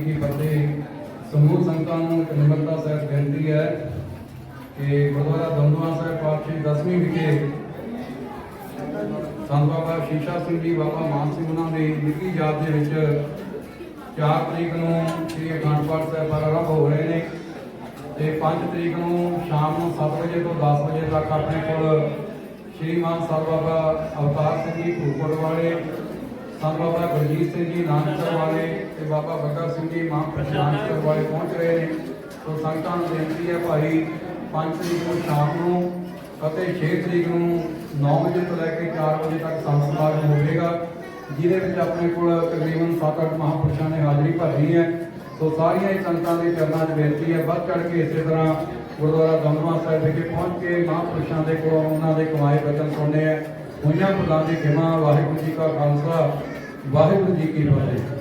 ਕੀ ਫਤਿਹ ਸਮੂਹ ਸੰਗਤਾਂ ਨੂੰ ਨਿਮਰਤਾ ਸਹਿਤ ਬੇਨਤੀ ਹੈ ਕਿ ਗੁਰਦੁਆਰਾ ਦਮਦਮਾ ਸਾਹਿਬ ਪਾਤਸ਼ਾਹੀ ਦਸਵੀਂ ਵਿਖੇ ਸੰਤ ਬਾਬਾ ਸ਼ੀਸ਼ਾ ਸਿੰਘ ਜੀ, ਬਾਬਾ ਮਾਨ ਸਿੰਘ ਉਹਨਾਂ ਦੀ ਨਿੱਕੀ ਯਾਦ ਦੇ ਵਿੱਚ 4 ਤਰੀਕ ਨੂੰ ਸ੍ਰੀ ਅਖੰਡ ਪਾਠ ਸਾਹਿਬ ਆਰੰਭ ਹੋ ਰਹੇ ਨੇ ਤੇ 5 ਤਰੀਕ ਨੂੰ ਸ਼ਾਮ ਨੂੰ 7 ਵਜੇ ਤੋਂ 10 ਵਜੇ ਤੱਕ ਆਪਣੇ ਕੋਲ ਸ਼੍ਰੀ ਮਾਨ ਸਾਹਿਬ ਬਾਬਾ ਅਵਤਾਰ ਸਿੰਘ ਜੀ ਭੂਪੜ ਵਾਲੇ ਸੰਤ ਬਾਬਾ ਗੁਰਜੀਤ ਸਿੰਘ ਜੀ ਨਾਨਕਸਰ ਵਾਲੇ ਤੇ ਬਾਬਾ ਬੱਗਾ ਸਿੰਘ ਜੀ, ਮਾਂ ਪ੍ਰਸ਼ਾਂਤਸਰ ਵਾਲੇ ਪਹੁੰਚ ਰਹੇ ਨੇ। ਸੋ ਸੰਗਤਾਂ ਨੂੰ ਬੇਨਤੀ ਹੈ ਭਾਈ 5 ਤਰੀਕ ਨੂੰ ਸ਼ਾਮ ਨੂੰ ਅਤੇ 6 ਤਰੀਕ ਨੂੰ 9 ਵਜੇ ਤੋਂ ਲੈ ਕੇ 4 ਵਜੇ ਤੱਕ ਸੰਤ ਸਮਾਗਮ ਹੋਵੇਗਾ, ਜਿਹਦੇ ਵਿੱਚ ਆਪਣੇ ਕੋਲ ਤਕਰੀਬਨ 7-8 ਮਹਾਂਪੁਰਸ਼ਾਂ ਨੇ ਹਾਜ਼ਰੀ ਭਰਨੀ ਹੈ। ਸੋ ਸਾਰੀਆਂ ਹੀ ਸੰਗਤਾਂ ਦੇ ਚਰਨਾਂ 'ਚ ਬੇਨਤੀ ਹੈ, ਵੱਧ ਚੜ ਕੇ ਇਸੇ ਤਰ੍ਹਾਂ ਗੁਰਦੁਆਰਾ ਦਮਦਮਾ ਸਾਹਿਬ ਵਿਖੇ ਪਹੁੰਚ ਕੇ ਮਹਾਂਪੁਰਸ਼ਾਂ ਦੇ ਕੋਲੋਂ ਉਹਨਾਂ ਦੇ ਕਮਾਏ ਬਚਨ ਸੁਣਨੇ ਹੈ। ਹੋਈਆਂ ਭੁੱਲਾਂ ਦੀ ਖਿਮਾ ਵਾਹਿਗੁਰੂ ਜੀ ਕਾ ਖਾਲਸਾ ਵਾਹਿਗੁਰੂ ਜੀ ਕੀ ਫਤਿਹ।